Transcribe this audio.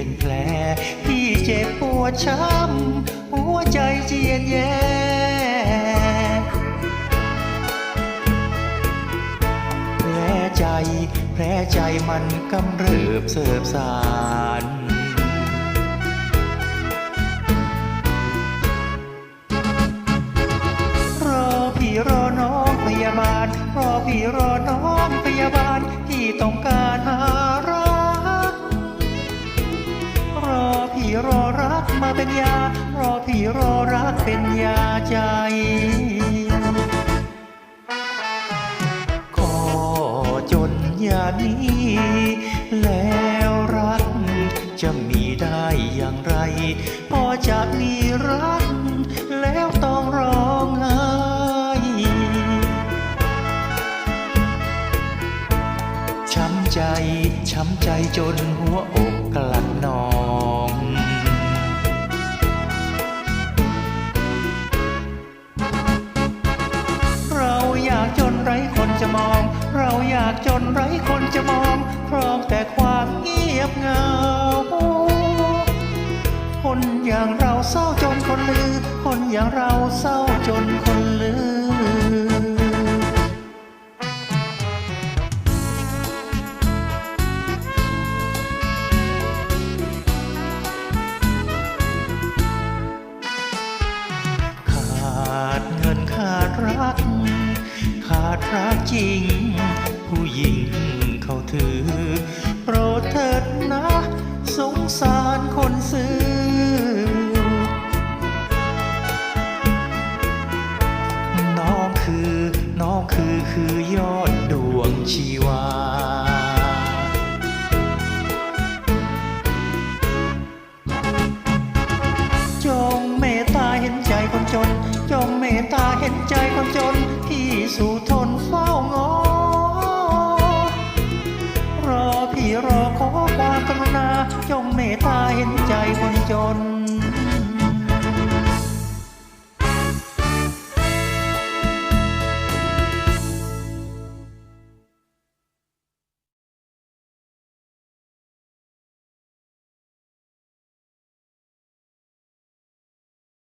เป็นแผลพี่เจ็บปวดช้ำหัวใจเจียนแย่แผลใจ แผลใจมันกำเริบเสิบสารรอพี่รอน้องพยาบาล รอพี่รอน้องพยาบาลพี่ต้องการหา ยารอพี่รอรักเป็นยาใจ ขอจนอย่างนี้ แล้วรัก จะมีได้อย่างไร พอจะมีรัก แล้วต้องร้องไห้ช้ำใจ ช้ำใจจนหัวอกกลัดนอง อยากจนไร้คนจะมองพร้อมแต่ความเงียบเงา คนอย่างเราเศร้าจนคนลือ คนอย่างเราเศร้าจนคนลือขาดเงินขาดรักขาดรักจริง ผู้หญิงเขาถือ โปรดเถิดนะ สงสารคนซื้อ น้องคือ น้องคือคือยอดดวงชีวาจงเมตตาเห็นใจคนจน จงเมตตาเห็นใจคนจนที่สู่ท รอขอความกรุณาจงเมตตาเห็นใจคนจน